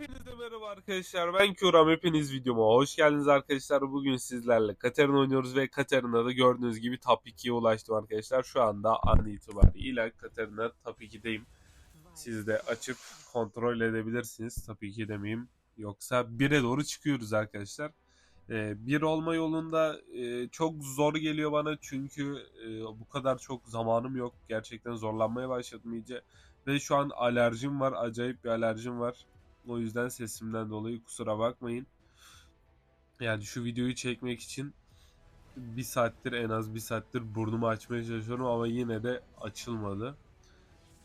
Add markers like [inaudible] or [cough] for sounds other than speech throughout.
Hepinize merhaba arkadaşlar. Ben Kuram. Hepiniz videoma hoş geldiniz arkadaşlar. Bugün sizlerle Katarina oynuyoruz ve Katarina'da gördüğünüz gibi top 2'ye ulaştım arkadaşlar. Şu anda an itibariyle Katarina top 2'deyim. Siz de açıp kontrol edebilirsiniz. Top 2 demeyeyim. Yoksa 1'e doğru çıkıyoruz arkadaşlar. 1 olma yolunda e, çok zor geliyor bana çünkü e, bu kadar çok zamanım yok. Gerçekten zorlanmaya başladım iyice. Ve şu an alerjim var. Acayip bir alerjim var. O yüzden sesimden dolayı kusura bakmayın. Yani şu videoyu çekmek için bir saattir en az bir saattir burnumu açmaya çalışıyorum ama yine de açılmadı.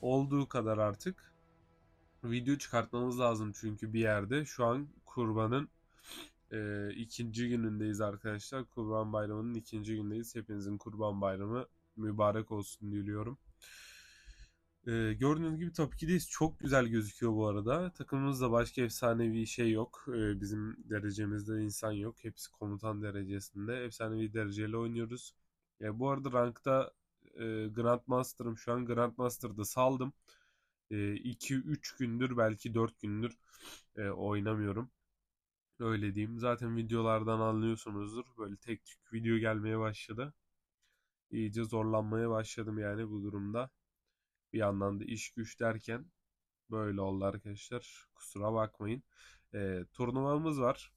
Olduğu kadar artık video çıkartmamız lazım çünkü bir yerde. Şu an kurbanın e, ikinci günündeyiz arkadaşlar. Kurban bayramının ikinci günündeyiz. Hepinizin kurban bayramı mübarek olsun diliyorum. Ee, gördüğünüz gibi top 2'deyiz. Çok güzel gözüküyor bu arada. Takımımızda başka efsanevi şey yok. Ee, bizim derecemizde insan yok. Hepsi komutan derecesinde. Efsanevi dereceyle oynuyoruz. E, bu arada rankta e, Grandmaster'ım şu an. Grandmaster'da saldım. 2-3 gündür belki 4 gündür e, oynamıyorum. Öyle diyeyim. Zaten videolardan anlıyorsunuzdur. Böyle tek tük video gelmeye başladı. İyice zorlanmaya başladım yani bu durumda. Bir yandan da iş güç derken böyle oldu arkadaşlar. Kusura bakmayın. E, turnuvamız var.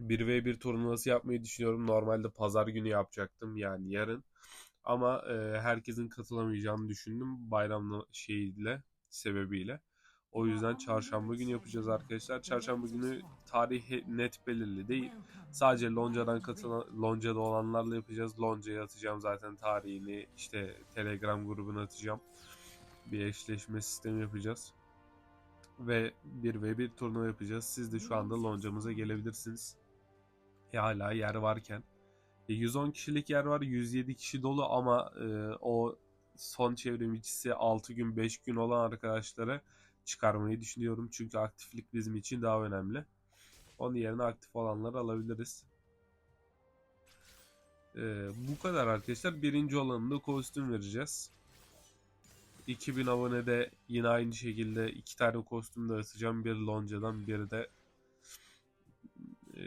1v1 turnuvası yapmayı düşünüyorum. Normalde pazar günü yapacaktım yani yarın. Ama e, herkesin katılamayacağını düşündüm bayram şeyiyle sebebiyle. O yüzden çarşamba günü yapacağız arkadaşlar. Çarşamba günü tarihi net belirli değil. Sadece Lonca'dan katılan, Lonca'da olanlarla yapacağız. Lonca'ya atacağım zaten tarihini. İşte Telegram grubuna atacağım bir eşleşme sistemi yapacağız. Ve 1v1 turnuva yapacağız. Siz de şu anda loncamıza gelebilirsiniz. E hala yer varken. E 110 kişilik yer var. 107 kişi dolu ama e, o son çevremicisi 6 gün 5 gün olan arkadaşlara çıkarmayı düşünüyorum. Çünkü aktiflik bizim için daha önemli. Onun yerine aktif olanları alabiliriz. Ee, bu kadar arkadaşlar. Birinci olanında kostüm vereceğiz. 2000 abonede yine aynı şekilde iki tane kostüm de atacağım. Bir Lonca'dan bir de e,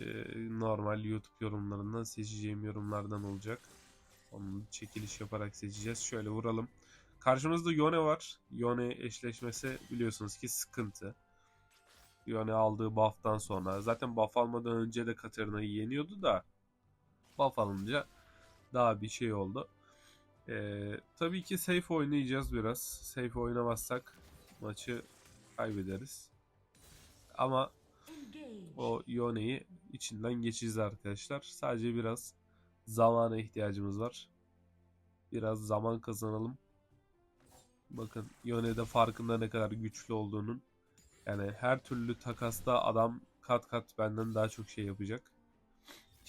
normal YouTube yorumlarından seçeceğim yorumlardan olacak. Onu çekiliş yaparak seçeceğiz. Şöyle vuralım. Karşımızda Yone var. Yone eşleşmesi biliyorsunuz ki sıkıntı. Yone aldığı buff'tan sonra. Zaten buff almadan önce de Katarina'yı yeniyordu da buff alınca daha bir şey oldu. Ee, tabii ki safe oynayacağız biraz. Safe oynamazsak maçı kaybederiz. Ama o Yone'yi içinden geçeceğiz arkadaşlar. Sadece biraz zamana ihtiyacımız var. Biraz zaman kazanalım. Bakın Yone'de farkında ne kadar güçlü olduğunun. Yani her türlü takasta adam kat kat benden daha çok şey yapacak.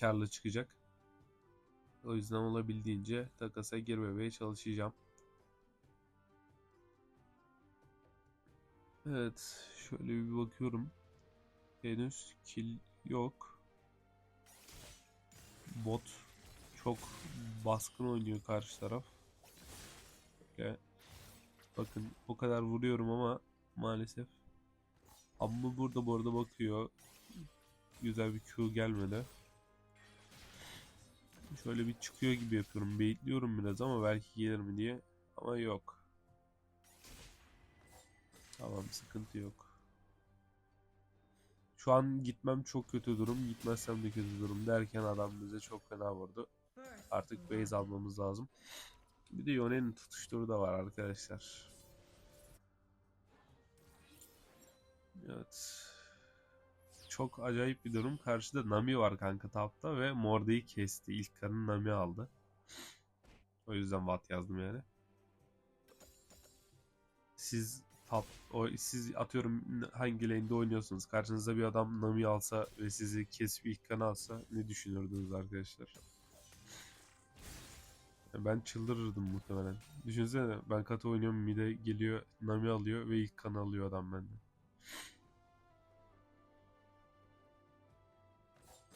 Karlı çıkacak. O yüzden olabildiğince takasa girmemeye çalışacağım. Evet. Şöyle bir bakıyorum. Henüz kill yok. Bot çok baskın oynuyor karşı taraf. Böyle bakın o kadar vuruyorum ama maalesef. Amma burada bu arada bakıyor. Güzel bir Q gelmedi. Şöyle bir çıkıyor gibi yapıyorum. Baitliyorum biraz ama belki gelir mi diye. Ama yok. Tamam sıkıntı yok. Şu an gitmem çok kötü durum. Gitmezsem de kötü durum derken adam bize çok fena vurdu. Artık base almamız lazım. Bir de Yone'nin tutuşturu da var arkadaşlar. Evet çok acayip bir durum. Karşıda Nami var kanka tapta ve Morde'yi kesti. İlk kanı Nami aldı. O yüzden Watt yazdım yani. Siz tap o siz atıyorum hangi lane'de oynuyorsunuz? Karşınızda bir adam Nami alsa ve sizi kesip ilk kanı alsa ne düşünürdünüz arkadaşlar? Ben çıldırırdım muhtemelen. Düşünsene ben katı oynuyorum mide geliyor Nami alıyor ve ilk kanı alıyor adam benden.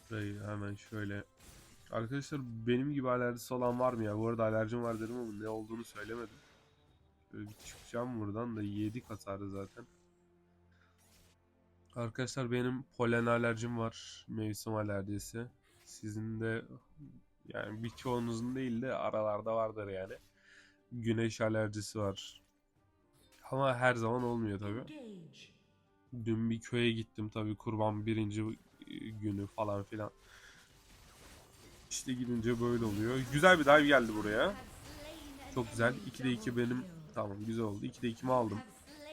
Şurayı hemen şöyle. Arkadaşlar benim gibi alerjisi olan var mı ya? Bu arada alerjim var dedim ama ne olduğunu söylemedim. Şöyle bir çıkacağım buradan da yedik hasarı zaten. Arkadaşlar benim polen alerjim var. Mevsim alerjisi. Sizin de yani birçoğunuzun değil de aralarda vardır yani. Güneş alerjisi var. Ama her zaman olmuyor tabii. Dün bir köye gittim tabii kurban birinci günü falan filan. İşte gidince böyle oluyor. Güzel bir dive geldi buraya. Çok güzel. 2'de 2 benim. Tamam güzel oldu. 2'de 2'mi aldım.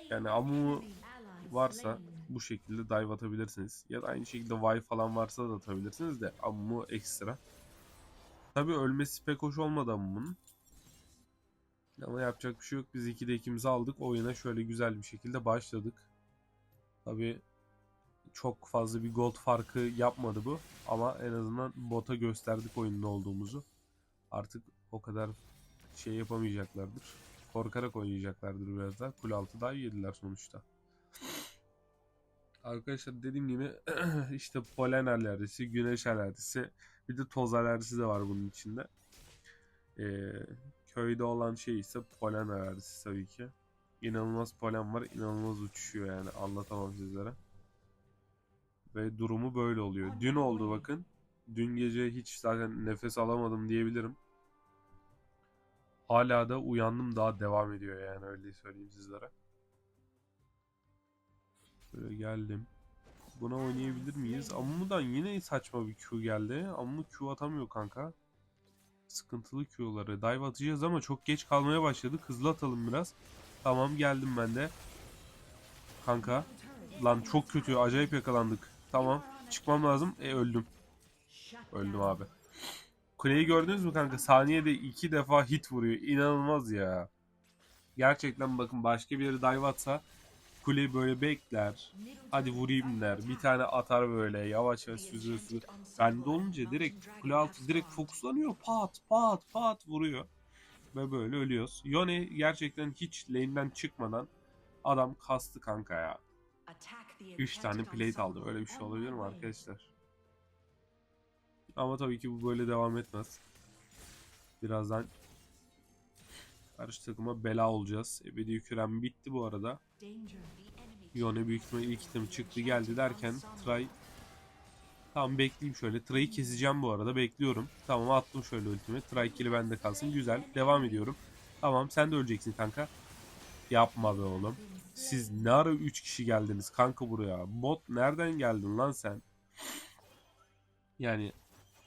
Yani amumu varsa bu şekilde dive atabilirsiniz. Ya da aynı şekilde Y falan varsa da atabilirsiniz de amumu ekstra. Tabi ölmesi pek hoş olmadı amumun. Ama yapacak bir şey yok. Biz 2'de 2'mizi aldık. Oyuna şöyle güzel bir şekilde başladık. Tabi çok fazla bir gold farkı yapmadı bu. Ama en azından bota gösterdik oyunda olduğumuzu. Artık o kadar şey yapamayacaklardır. Korkarak oynayacaklardır biraz daha. Kule altı daha yediler sonuçta. Arkadaşlar dediğim gibi [clears throat] işte polen alerjisi, güneş alerjisi, bir de toz alerjisi de var bunun içinde. Ee, köyde olan şey ise polen alerjisi tabii ki. İnanılmaz polen var, inanılmaz uçuşuyor yani anlatamam sizlere. Ve durumu böyle oluyor. Dün oldu bakın. Dün gece hiç zaten nefes alamadım diyebilirim. Hala da uyandım daha devam ediyor yani öyle söyleyeyim sizlere. Böyle geldim. Buna oynayabilir miyiz? Amumu'dan yine saçma bir Q geldi. Amumu Q atamıyor kanka. Sıkıntılı Q'ları. Dive atacağız ama çok geç kalmaya başladık. Hızlı atalım biraz. Tamam geldim ben de. Kanka. Lan çok kötü. Acayip yakalandık. Tamam. Çıkmam lazım. E öldüm. Öldüm abi. Kuleyi gördünüz mü kanka? Saniyede iki defa hit vuruyor. İnanılmaz ya. Gerçekten bakın başka bir yere dive atsa kuleyi böyle bekler. Hadi vurayım der. Bir tane atar böyle yavaş yavaş süzüyor süzüyor. Bende olunca direkt kule altı direkt fokuslanıyor. Pat pat pat vuruyor. Ve böyle ölüyoruz. Yone gerçekten hiç lane'den çıkmadan adam kastı kanka ya. 3 tane plate aldı. Öyle bir şey olabilir mi arkadaşlar? Ama tabii ki bu böyle devam etmez. Birazdan karşı takıma bela olacağız. Ebedi yüküren bitti bu arada. Yone büyük ihtimalle ilk itemi çıktı geldi derken Try Tamam bekleyeyim şöyle. Try'ı keseceğim bu arada. Bekliyorum. Tamam attım şöyle ultimi. Try kill'i bende kalsın. Güzel. Devam ediyorum. Tamam sen de öleceksin kanka. Yapma be oğlum. Siz ne ara 3 kişi geldiniz kanka buraya? Bot nereden geldin lan sen? Yani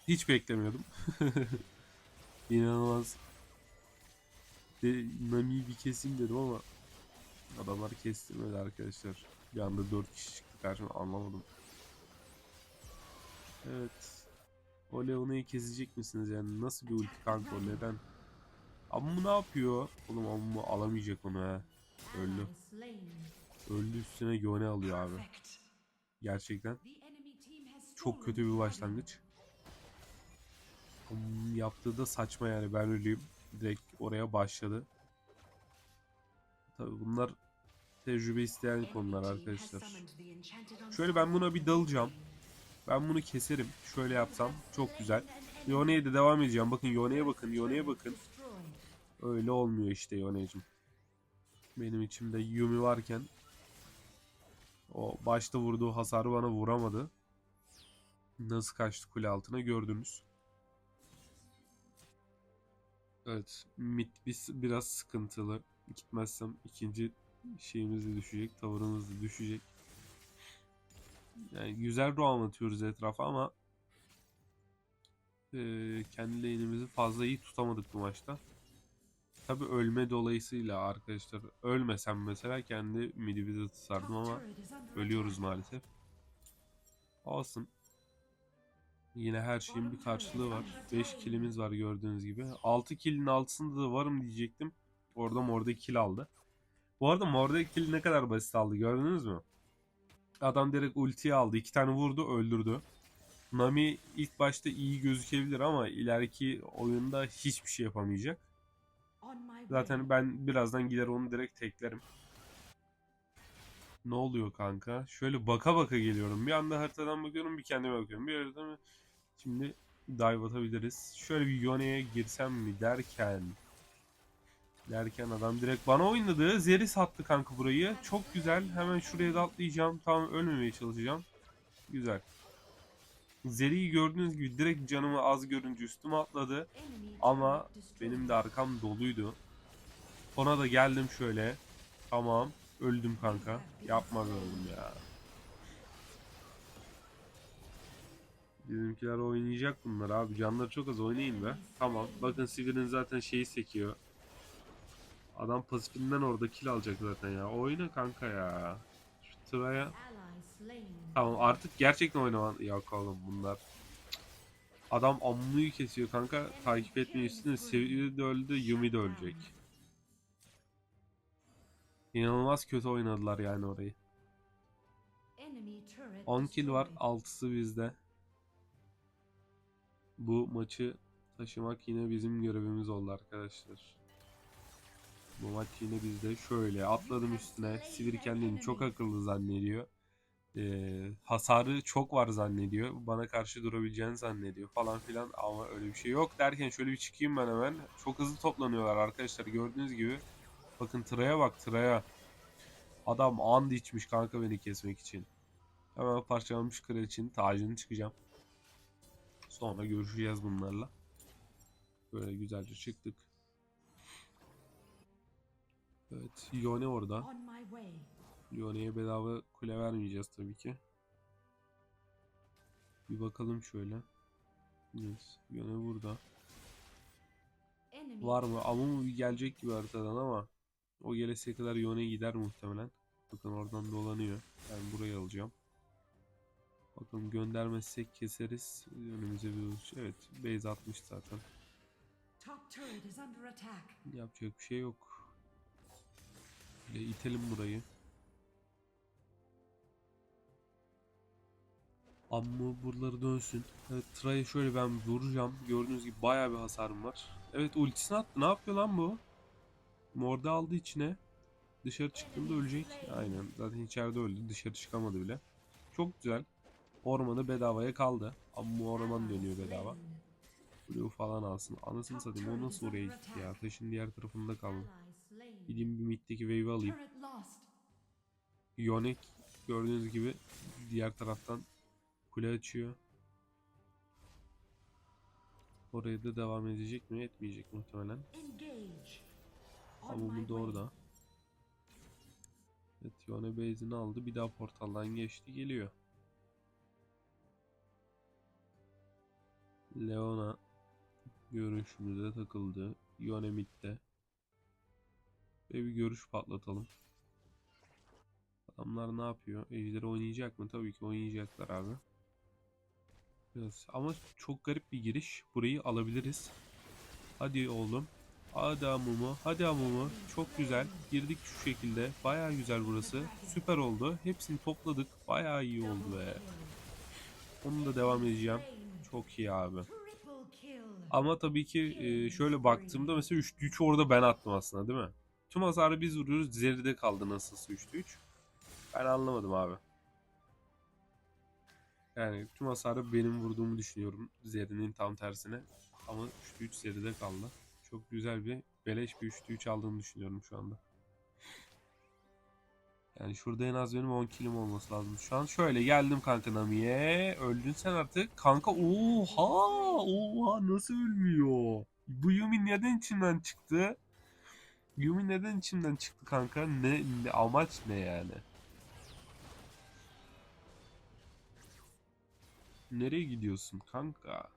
hiç beklemiyordum. [laughs] İnanılmaz. De, Nami'yi bir keseyim dedim ama adamlar kestirmedi arkadaşlar. Bir anda 4 kişi çıktı karşıma anlamadım. Evet. O Leona'yı kesecek misiniz yani? Nasıl bir ulti kanka o neden? Amma ne yapıyor? Oğlum Amma alamayacak onu ha. Öldü. Öldü üstüne Yone alıyor abi. Gerçekten. Çok kötü bir başlangıç. Amma yaptığı da saçma yani ben öleyim. Direkt oraya başladı. Tabi bunlar tecrübe isteyen konular arkadaşlar. Şöyle ben buna bir dalacağım. Ben bunu keserim. Şöyle yapsam çok güzel. Yone'ye de devam edeceğim. Bakın Yone'ye bakın. Yone'ye bakın. Öyle olmuyor işte Yone'cim. Benim içimde Yumi varken o başta vurduğu hasarı bana vuramadı. Nasıl kaçtı kule altına gördünüz. Evet. Mid biz biraz sıkıntılı. Gitmezsem ikinci şeyimiz de düşecek. Tavırımız da düşecek. Yani güzel roam atıyoruz etrafa ama e, kendi lane'imizi fazla iyi tutamadık bu maçta. Tabi ölme dolayısıyla arkadaşlar ölmesem mesela kendi midimi de tutardım ama ölüyoruz maalesef. Olsun. Yine her şeyin bir karşılığı var. 5 killimiz var gördüğünüz gibi. 6 killin altısında da varım diyecektim. Orada Morde kill aldı. Bu arada Morde kill ne kadar basit aldı gördünüz mü? Adam direkt ultiyi aldı. iki tane vurdu öldürdü. Nami ilk başta iyi gözükebilir ama ileriki oyunda hiçbir şey yapamayacak. Zaten ben birazdan gider onu direkt teklerim. Ne oluyor kanka? Şöyle baka baka geliyorum. Bir anda haritadan bakıyorum bir kendime bakıyorum. Bir arada mı? Şimdi dive atabiliriz. Şöyle bir Yone'ye girsem mi derken Derken adam direkt bana oynadı. Zeri sattı kanka burayı. Çok güzel. Hemen şuraya da atlayacağım. Tamam ölmemeye çalışacağım. Güzel. Zeri'yi gördüğünüz gibi direkt canımı az görünce üstüme atladı. Ama benim de arkam doluydu. Ona da geldim şöyle. Tamam. Öldüm kanka. Yapma be oğlum ya. Bizimkiler oynayacak bunlar abi. Canları çok az oynayın be. Tamam. Bakın Sivir'in zaten şeyi sekiyor. Adam pasifinden orada kill alacak zaten ya. Oyna kanka ya. Şu Traya. Tamam artık gerçekten oynaman. Yok oğlum bunlar. Adam Ammu'yu kesiyor kanka. Takip etmeyi üstüne Sivir de öldü. Yumi de ölecek. İnanılmaz kötü oynadılar yani orayı. 10 kill var. 6'sı bizde. Bu maçı taşımak yine bizim görevimiz oldu arkadaşlar. Bu maç yine bizde. Şöyle atladım üstüne. Sivir kendini çok akıllı zannediyor. Ee, hasarı çok var zannediyor. Bana karşı durabileceğini zannediyor falan filan. Ama öyle bir şey yok derken şöyle bir çıkayım ben hemen. Çok hızlı toplanıyorlar arkadaşlar. Gördüğünüz gibi. Bakın Traya bak Traya. Adam and içmiş kanka beni kesmek için. Hemen parçalanmış kraliçenin tacını çıkacağım. Sonra görüşeceğiz bunlarla. Böyle güzelce çıktık. Evet, Yone orada. Yone'ye bedava kule vermeyeceğiz tabii ki. Bir bakalım şöyle. Yes, Yone burada. Var mı? Amumu bir gelecek gibi haritadan ama o gelesiye kadar Yone gider muhtemelen. Bakın oradan dolanıyor. Ben burayı alacağım. Bakalım göndermezsek keseriz. Önümüze bir uç. Evet, base atmış zaten. Yapacak bir şey yok. Böyle itelim burayı. Amma buraları dönsün. Evet Tra'ya şöyle ben vuracağım. Gördüğünüz gibi bayağı bir hasarım var. Evet ultisini attı. Ne yapıyor lan bu? Morde aldı içine. Dışarı çıktığında ölecek. Aynen. Zaten içeride öldü. Dışarı çıkamadı bile. Çok güzel. Ormanı bedavaya kaldı. Ama bu orman dönüyor bedava. Blue falan alsın. Anasını satayım. O nasıl oraya gitti ya? Taşın diğer tarafında kaldı. Gideyim bir middeki wave'i alayım. Yonek gördüğünüz gibi diğer taraftan kule açıyor. Oraya da devam edecek mi? Etmeyecek muhtemelen. Amumu da orada. Evet Yone base'ini aldı. Bir daha portaldan geçti. Geliyor. Leona görüşümüze takıldı. Yone midde. Ve bir görüş patlatalım. Adamlar ne yapıyor? Ejder oynayacak mı? Tabii ki oynayacaklar abi. Biraz. Ama çok garip bir giriş. Burayı alabiliriz. Hadi oğlum. Hadi Amumu. Hadi Amumu. Çok güzel. Girdik şu şekilde. Baya güzel burası. Süper oldu. Hepsini topladık. Baya iyi oldu be. Onu da devam edeceğim. Çok iyi abi. Ama tabii ki e, şöyle baktığımda mesela 3'lü 3 orada ben attım aslında değil mi? Tüm hasarı biz vuruyoruz. Zeride kaldı nasılsa 3'lü 3. Ben anlamadım abi. Yani tüm hasarı benim vurduğumu düşünüyorum. Zeri'nin tam tersine. Ama 3'lü 3 Zeri'de kaldı. Çok güzel bir beleş bir 3'lü 3 aldığını düşünüyorum şu anda. Yani şurada en az benim 10 kilim olması lazım. Şu an şöyle geldim kanka Nami'ye. Öldün sen artık. Kanka oha oha nasıl ölmüyor? Bu Yumi neden içimden çıktı? Yumi neden içimden çıktı kanka? Ne, ne amaç ne yani? Nereye gidiyorsun kanka?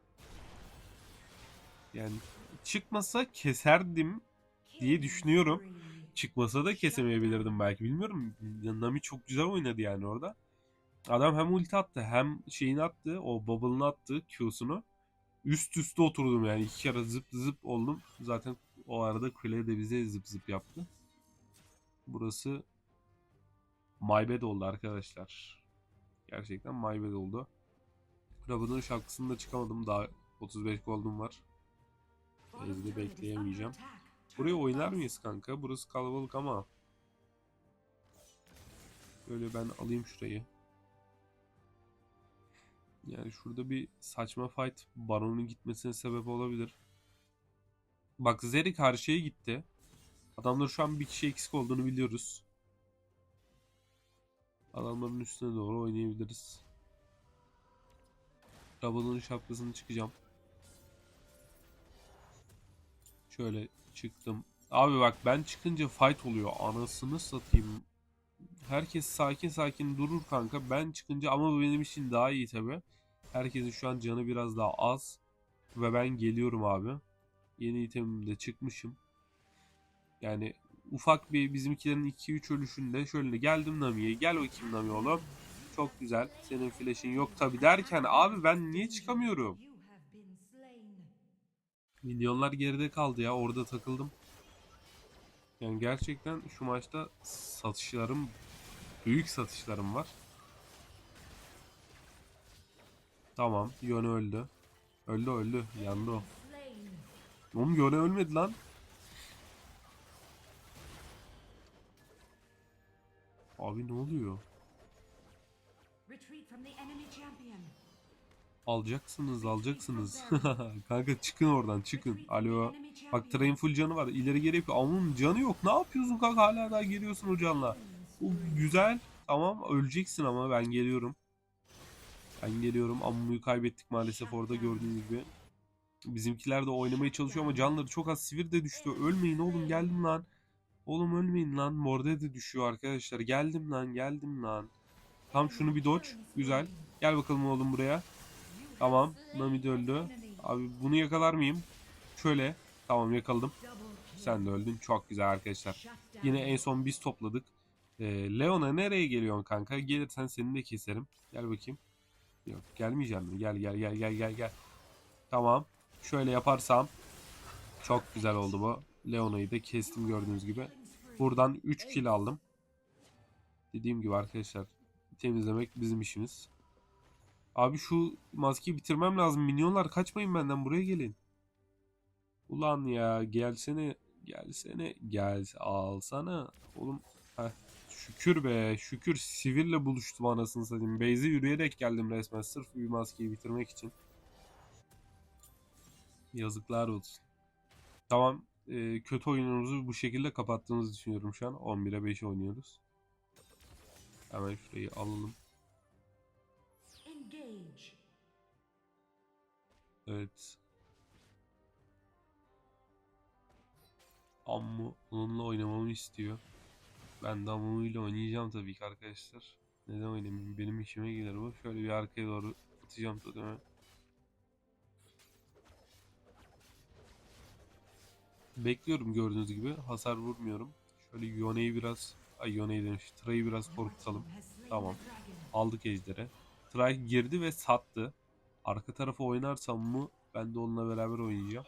Yani çıkmasa keserdim diye düşünüyorum. Çıkmasa da kesemeyebilirdim belki bilmiyorum. Nami çok güzel oynadı yani orada. Adam hem ulti attı hem şeyini attı. O bubble'ını attı Q'sunu. Üst üste oturdum yani. iki kere zıp zıp oldum. Zaten o arada kule de bize zıp zıp yaptı. Burası my bad oldu arkadaşlar. Gerçekten my bad oldu. Rabadon şarkısını da çıkamadım. Daha 35 gold'um var. Ezde bekleyemeyeceğim. Buraya oynar mıyız kanka? Burası kalabalık ama. Böyle ben alayım şurayı. Yani şurada bir saçma fight Baron'un gitmesine sebep olabilir. Bak Zeri karşıya gitti. Adamlar şu an bir kişi eksik olduğunu biliyoruz. Adamların üstüne doğru oynayabiliriz. Double'ın şapkasını çıkacağım. Şöyle çıktım. Abi bak ben çıkınca fight oluyor. Anasını satayım. Herkes sakin sakin durur kanka. Ben çıkınca ama bu benim için daha iyi tabi. Herkesin şu an canı biraz daha az. Ve ben geliyorum abi. Yeni itemimde çıkmışım. Yani ufak bir bizimkilerin 2-3 ölüşünde şöyle geldim Nami'ye. Gel bakayım Nami oğlum. Çok güzel. Senin flash'in yok tabi derken abi ben niye çıkamıyorum? Milyonlar geride kaldı ya. Orada takıldım. Yani gerçekten şu maçta satışlarım büyük satışlarım var. Tamam. Yone öldü. Öldü öldü. Yandı o. Oğlum Yone ölmedi lan. Abi ne oluyor? Alacaksınız alacaksınız. [laughs] Kanka çıkın oradan çıkın. Alo. Bak. Train full canı var. İleri geri yapıyor. Ama canı yok. Ne yapıyorsun kanka? Hala daha geliyorsun o canla. Bu güzel. Tamam öleceksin ama ben geliyorum. Ben geliyorum. Ammu'yu kaybettik maalesef orada gördüğünüz gibi. Bizimkiler de oynamaya çalışıyor ama canları çok az. Sivir de düştü. Ölmeyin oğlum geldim lan. Oğlum ölmeyin lan. Morde de düşüyor arkadaşlar. Geldim lan geldim lan. Tam şunu bir dodge. Güzel. Gel bakalım oğlum buraya. Tamam. Nami de öldü. Abi bunu yakalar mıyım? Şöyle. Tamam yakaladım. Sen de öldün. Çok güzel arkadaşlar. Yine en son biz topladık. Ee, Leona nereye geliyorsun kanka? Gelirsen seni de keserim. Gel bakayım. Yok gelmeyeceğim mi? Gel gel gel gel gel gel. Tamam. Şöyle yaparsam çok güzel oldu bu. Leona'yı da kestim gördüğünüz gibi. Buradan 3 kill aldım. Dediğim gibi arkadaşlar temizlemek bizim işimiz. Abi şu maskeyi bitirmem lazım. Minyonlar kaçmayın benden buraya gelin. Ulan ya gelsene gelsene gel alsana. Oğlum heh, şükür be şükür Sivir'le buluştum anasını satayım. Beyze yürüyerek geldim resmen sırf bir maskeyi bitirmek için. Yazıklar olsun. Tamam e, kötü oyunumuzu bu şekilde kapattığımızı düşünüyorum şu an. 11'e 5 oynuyoruz. Hemen şurayı alalım. Evet. Ammu onunla oynamamı istiyor. Ben de Ammu ile oynayacağım tabii ki arkadaşlar. Neden oynamayayım? Benim işime gelir bu. Şöyle bir arkaya doğru atacağım totemi. Bekliyorum gördüğünüz gibi. Hasar vurmuyorum. Şöyle Yone'yi biraz... Ay Yone'yi demiş. Trey'i biraz korkutalım. Tamam. Aldık ejderi. Trey girdi ve sattı. Arka tarafa oynarsam mı ben de onunla beraber oynayacağım.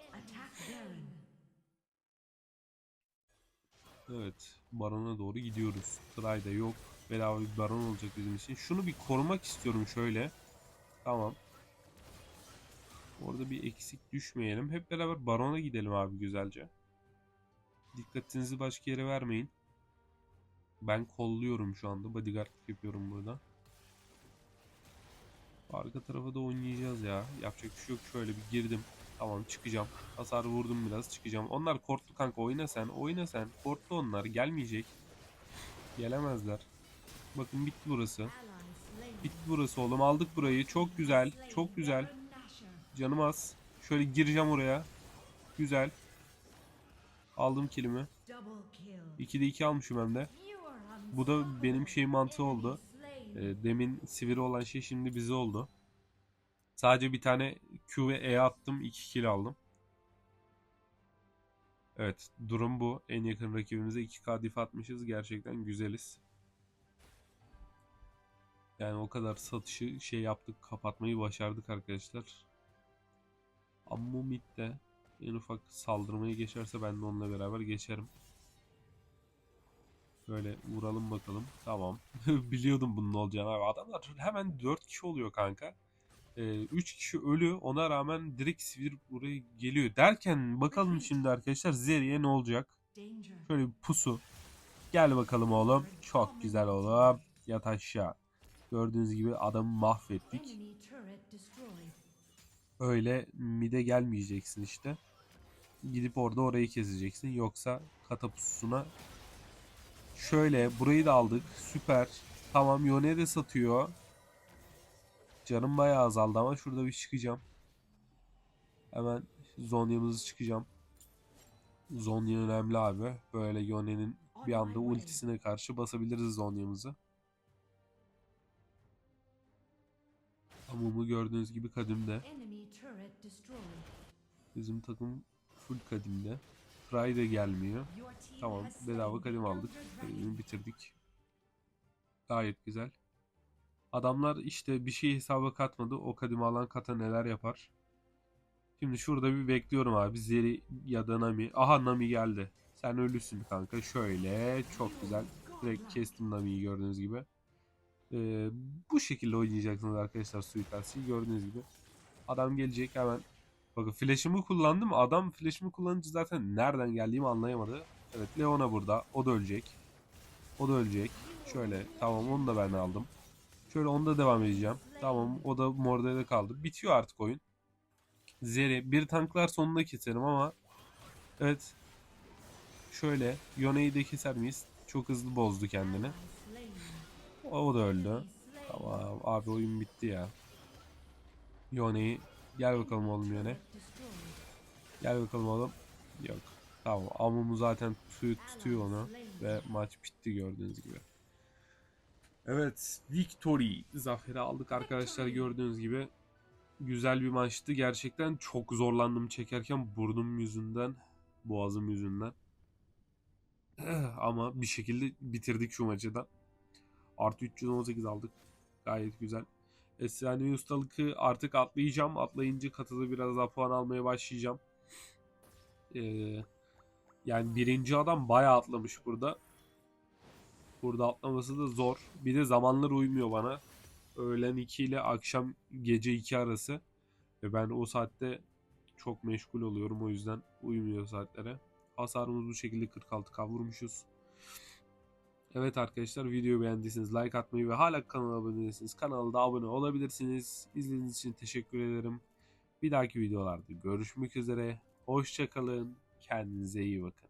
Evet. Baron'a doğru gidiyoruz. Try da yok. Bedava bir baron olacak bizim için. Şunu bir korumak istiyorum şöyle. Tamam. Orada bir eksik düşmeyelim. Hep beraber barona gidelim abi güzelce. Dikkatinizi başka yere vermeyin. Ben kolluyorum şu anda. Bodyguard yapıyorum burada. Arka tarafa da oynayacağız ya. Yapacak bir şey yok. Şöyle bir girdim. Tamam çıkacağım. Hasar vurdum biraz çıkacağım. Onlar korktu kanka oyna sen. Oyna sen. Korktu onlar. Gelmeyecek. Gelemezler. Bakın bitti burası. Bitti burası oğlum. Aldık burayı. Çok güzel. Çok güzel. Canım az. Şöyle gireceğim oraya. Güzel. Aldım kilimi. Double kill. 2'de 2 almışım hem de. Bu da benim şey mantığı oldu. Ee, demin sivri olan şey şimdi bize oldu. Sadece bir tane Q ve E attım. 2 kill aldım. Evet durum bu. En yakın rakibimize 2k dif atmışız. Gerçekten güzeliz. Yani o kadar satışı şey yaptık. Kapatmayı başardık arkadaşlar. Ammo midde en ufak saldırmayı geçerse ben de onunla beraber geçerim. Böyle vuralım bakalım. Tamam. [laughs] Biliyordum bunun olacağını abi. Adamlar hemen 4 kişi oluyor kanka. 3 kişi ölü. Ona rağmen direkt sivir buraya geliyor. Derken bakalım şimdi arkadaşlar Zeri'ye ne olacak? Şöyle bir pusu. Gel bakalım oğlum. Çok güzel oğlum. Yat aşağı. Gördüğünüz gibi adamı mahvettik. Öyle mide gelmeyeceksin işte. gidip orada orayı keseceksin. Yoksa katapusuna şöyle burayı da aldık. Süper. Tamam Yone de satıyor. Canım bayağı azaldı ama şurada bir çıkacağım. Hemen Zonya'mızı çıkacağım. Zonya önemli abi. Böyle Yone'nin bir anda ultisine karşı basabiliriz Zonya'mızı. Amumu gördüğünüz gibi kadimde. Bizim takım full kadimde. Fry de gelmiyor. Tamam bedava the aldık. Bitirdik. Gayet güzel. Adamlar işte bir şey hesaba katmadı. O kadimi alan kata neler yapar. Şimdi şurada bir bekliyorum abi. Zeri ya da Nami. Aha Nami geldi. Sen ölüsün kanka. Şöyle çok güzel. Direkt kestim Nami'yi gördüğünüz gibi. Ee, bu şekilde oynayacaksınız arkadaşlar suikastı. Gördüğünüz gibi. Adam gelecek hemen. Bakın flash'ımı kullandım. Adam flash'ımı kullanınca zaten nereden geldiğimi anlayamadı. Evet Leona burada. O da ölecek. O da ölecek. Şöyle tamam onu da ben aldım. Şöyle onu da devam edeceğim. Tamam o da Morde'de kaldı. Bitiyor artık oyun. Zeri bir tanklar sonunda keserim ama evet şöyle Yone'yi de keser miyiz? Çok hızlı bozdu kendini. Slain. O da öldü. Tamam abi oyun bitti ya. Yone'yi gel bakalım oğlum. Destroyed. Gel bakalım oğlum. Yok. Tamam Amumu zaten tutuyor, tutuyor onu. Ve maç bitti gördüğünüz gibi. Evet. Victory. Zaferi aldık arkadaşlar gördüğünüz gibi. Güzel bir maçtı. Gerçekten çok zorlandım çekerken burnum yüzünden. Boğazım yüzünden. [clears throat] Ama bir şekilde bitirdik şu maçı da. Artı 318 aldık. Gayet güzel. Esrani ustalıkı artık atlayacağım. Atlayınca katıda biraz daha puan almaya başlayacağım. Ee, yani birinci adam bayağı atlamış burada. Burada atlaması da zor. Bir de zamanlar uymuyor bana. Öğlen 2 ile akşam gece 2 arası. Ve ben o saatte çok meşgul oluyorum. O yüzden uymuyor saatlere. Hasarımız bu şekilde 46k vurmuşuz. Evet arkadaşlar videoyu beğendiyseniz like atmayı ve hala kanala abone değilseniz kanalda abone olabilirsiniz. İzlediğiniz için teşekkür ederim. Bir dahaki videolarda görüşmek üzere. Hoşçakalın. Kendinize iyi bakın.